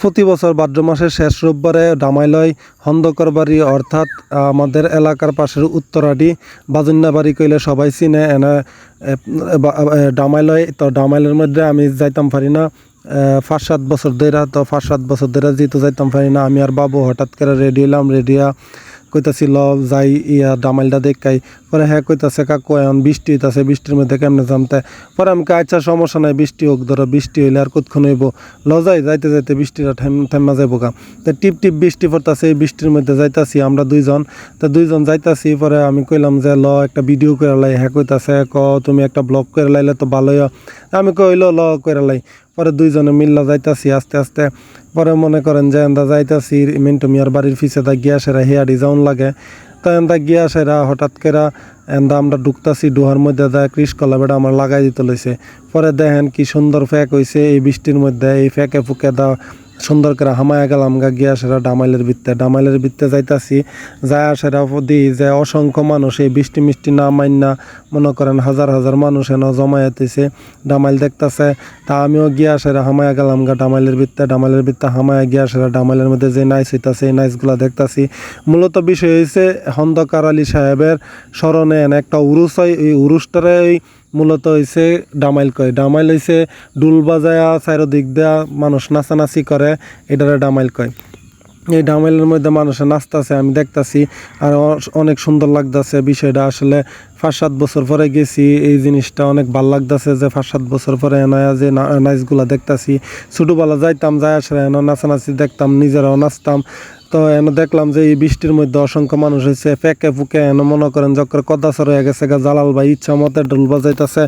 প্রতি বছর ভাদ্র মাসের শেষ রোববারে ডামাইলয় হন্দকর বাড়ি অর্থাৎ আমাদের এলাকার পাশের উত্তরাডি বাজুন্না বাড়ি কইলে সবাই চিনে, এনে ডামাইলয় তো ডামাইলের মধ্যে আমি যাইতাম পারি না। পাঁচ সাত বছর ধরে তো পাঁচ সাত বছর ধরে যেহেতু যাইতাম পারি না, আমি আর বাবু হঠাৎ করে রেডি হলাম রেডিয়া কইতাছিল যাই, ইয়া ডামাইলটা দেখাই। পরে হ্যাঁ কইতাছে, কাকু, এখন বৃষ্টি হইতাছে, বৃষ্টির মধ্যে কেমনে জানতে পরে আমি আচ্ছা সমস্যা নাই, বৃষ্টি হোক, ধরো বৃষ্টি হইলে আর কতক্ষণ হইব? ল যাই যাইতে যাইতে বৃষ্টিটা থেমা যাইব গা। তো টিপ টিপ বৃষ্টি পড়তাছে, এই বৃষ্টির মধ্যে যাইতাছি আমরা দুইজন। তো দুইজন যাইতাছি, পরে আমি কইলাম যে, ল, একটা ভিডিও করে লাই। হ্যাঁ কইতাছে, ক, তুমি একটা ব্লগ করে লাইলে তো ভালোই আমি কইল ল করে লাই। পরে দুইজনে মিল্লা যাইতাছি আস্তে আস্তে। পরে মনে করেন যে এন্দা যাইতাছি মিন্টু মিয়ার বাড়ির ফিসে দা গিয়া সেরা হেয়ারি যাউন লাগে। তো এন্দা গিয়া সেরা হঠাৎ করে এন্দা আমরা ঢুকতাছি ডুহার মধ্যে দেয় ক্রিস কলা আমার লাগাই দিতে লইছে। পরে দেখেন কি সুন্দর ফ্যাক হয়েছে এই বৃষ্টির মধ্যে, এই ফ্যাকে ফুকে দা সুন্দর করে হামায়া গেলাম গা, গিয়া সেরা ডামাইলের ভিত্তে। ডামাইলের ভিত্তে যাইতাছি, যায় সেরা দি যে অসংখ্য মানুষ এই বৃষ্টি মিষ্টি না মাইন না মনে করেন হাজার হাজার মানুষ এন জমায়েতেছে, ডামাইল দেখতাছে। তা আমিও গিয়া সেরা হামায়া গেলাম গা, ডামাইলের ভিত্তে ডামাইলের ভিত্তে হামায়া গিয়া সেরা ডামাইলের মধ্যে যে নাইস হইতাছে, এই নাইসগুলা দেখতাছি। মূলত বিষয় হয়েছে হন্দকার আলী সাহেবের স্মরণে একটা উরুস হয় এই উরুসটারে মূলত হইছে ডামাইল কয় ডামাইল হইছে ডুল বাজায়া চারিদিক দেয়া মানুষ নাচানাচি করে, এটারে ডামাইল কয়। এই ডামাইলের মধ্যে মানুষের নাচতাছে আমি দেখতাছি, আর অনেক সুন্দর লাগতাছে বিষয়টা। আসলে পাঁচ সাত বছর পরে গেছি, এই জিনিসটা অনেক ভালো লাগতাছে যে পাঁচ সাত বছর পরে এনায়া যে নাচগুলা দেখতাছি। ছোটোবেলা যাইতাম যাই আসলে নাচানাচি দেখতাম, নিজেরাও নাচতাম। তো এনে দেখলাম যে এই বৃষ্টির মধ্যে অসংখ্য মানুষ হয়েছে, ফেকে ফুকে এনে মনে করেন যখন কদাসর হয়ে গেছে জালাল ভাই, ইচ্ছা মতে ঢোল বাজাইতেছে,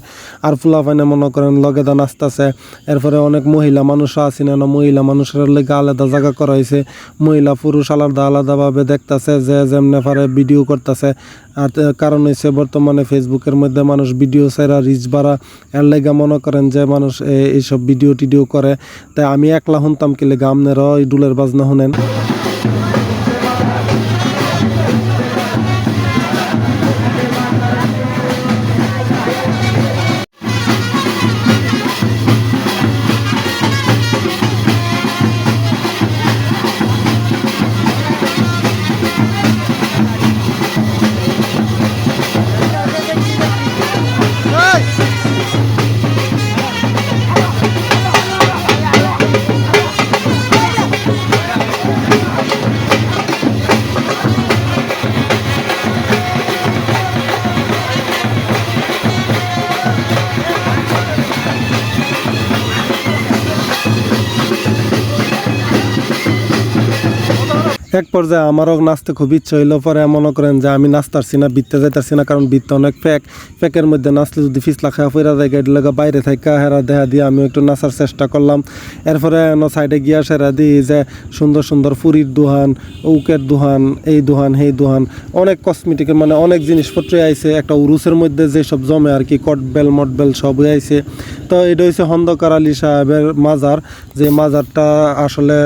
আর ফুলা পাইনে মনে করেন লগে দা নাচতেছে। এরপরে অনেক মহিলা মানুষ আছেন, এনে মহিলা মানুষের লেগে আলাদা জায়গা করা হয়েছে। মহিলা, পুরুষ আলাদা আলাদাভাবে দেখতাছে, যে যেমনে পারে ভিডিও করতেছে। আর কারণ হচ্ছে বর্তমানে ফেসবুকের মধ্যে মানুষ ভিডিও ছাড়া রিচ বাড়া, এর লেগে মনে করেন যে মানুষ এইসব ভিডিও টিডিও করে। তাই আমি একলা শুনতাম কি লেগে আপনারাও এই ডুলের বাজনা শুনেন এক পর্যায়ে আমারও নাচতে খুব ইচ্ছে হইল পরে মনে করেন যে আমি নাচতারছি না বিত্তে যাইতারছি না কারণ বিত্তে অনেক ফ্যাক ফ্যাকের মধ্যে নাচলে যদি ফিসলা খাওয়া ফেরা যায় গাড়ি লাগা বাইরে থাকা হেরা দেহা দিয়ে আমি একটু নাচার চেষ্টা করলাম। এরপরে সাইডে গিয়া সেরা দিই যে সুন্দর সুন্দর ফুরির দোহান উকের দোহান এই দোহান সেই দোহান। অনেক কসমেটিকের মানে অনেক জিনিসপত্র আইছে একটা উরুসের মধ্যে যে সব জমে আর কি কটবেল মটবেল সবই আইছে। তো এটা হচ্ছে হন্দকার আলী সাহেবের মাজার যে মাজারটা আসলে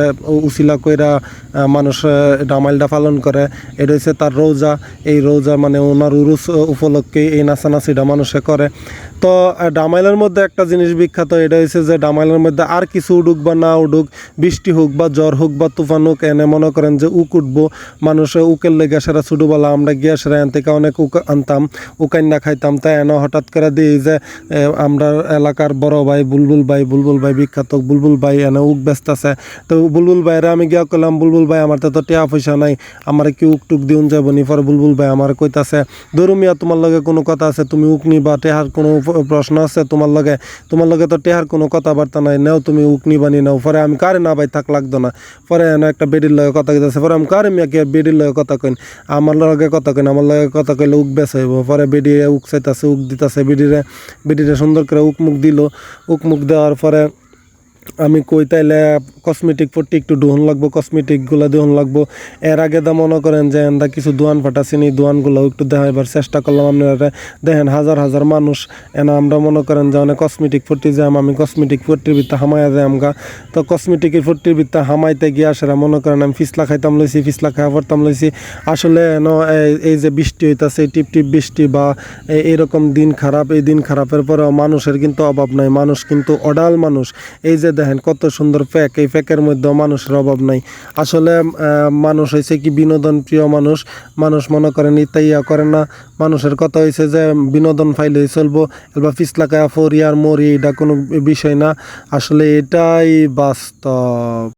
উসিলা কইরা আহ, ডামাইলটা পালন করে, এটা হচ্ছে তার রোজা। এই রোজা মানে ওনার উরুস উপলক্ষে এই নাচানাচিটা মানুষে করে। তো ডামাইলের মধ্যে একটা জিনিস বিখ্যাত, এটা হচ্ছে যে ডামাইলের মধ্যে আর কিছু উডুক বা না উডুক, বৃষ্টি হোক বা জ্বর হোক বা তুফান হোক, এনে মনে করেন যে উক উঠবো, মানুষে উকের লেগে সেরা ছোটোবেলা আমরা গিয়া সেরা এন থেকে অনেক উক আনতাম উকান্না খাইতাম। তাই এনে হঠাৎ করে দিই যে আমরা এলাকার বড় ভাই বুলবুল ভাই বুলবুল ভাই বিখ্যাত, বুলবুল ভাই এনে উক ব্যস্ত আছে তো বুলবুল ভাইরা আমি গিয়া করলাম বুলবুল ভাই, আমার তো টেয়া পয়সা নাই, আমার কি উক টুক দিউন যাব নি পরে বুলবুল ভাই আমার কইতাছে, ধরু মিয়া, তোমার লগে কোনো কথা আছে, তুমি উক নিবা, টেহার কোনো প্রশ্ন আছে তোমার লগে? তোমার লগে তো টেহার কোনো কথাবার্তা নাই, নেও তুমি উক নিবা নি নাও। পরে আমি, কারে না ভাই, থাক, লাগতো না। পরে একটা বেডির লগে কথা কইতাছে, পরে আমি, কারে মিয়া, কে বেডির লগে কথা কইন? আমার লগে কথা কইন, আমার লগে কথা কইলে উক বেস হইব। পরে বেডি উক চাইতাছে, উক দিতাছে, বেডিরে বেডিরে সুন্দর করে উক মুখ দিল। উক মুখ দেওয়ার পরে আমি কই তাইলে কসমেটিক পট্টি একটু দোহন লাগবো কসমেটিকগুলো দোহন লাগবো। এর আগে দা মনে করেন যে এন্দা কিছু দোয়ান ফাটাছি নি দোয়ানগুলো একটু দেখাইবার চেষ্টা করলাম আপনারা। দেখেন হাজার হাজার মানুষ, এনা আমরা মনে করেন যে অনেক কসমেটিক পট্টি যাম আমি কসমেটিক পট্টির ভিত্তে হামায়া যাই আমগা। তো কসমেটিকের পট্টির ভিত্তে হামাইতে গিয়ে সেরা মনে করেন আমি ফিসলা খাইতাম লইছি, ফিসলা খাওয়া পড়তাম লইছি। আসলে এন এই- যে বৃষ্টি হইতাছে টিপ টিপ বৃষ্টি বা এরকম দিন খারাপ, এই দিন খারাপের পরেও মানুষের কিন্তু অভাব নাই। মানুষ কিন্তু অডাল মানুষ। এই যে দেখেন কত সুন্দর প্যাক এই প্যাকের মধ্যেও মানুষের অভাব নাই। আসলে মানুষ হয়েছে কি বিনোদন প্রিয় মানুষ। মানুষ মনে করেন ইতাইয়া করে না। মানুষের কথা হয়েছে যে, বিনোদন ফাইলে চলবো। এবার পিছলাকায়া ফোর ইয়ার মরি, এটা কোনো বিষয় না। আসলে এটাই বাস্তব।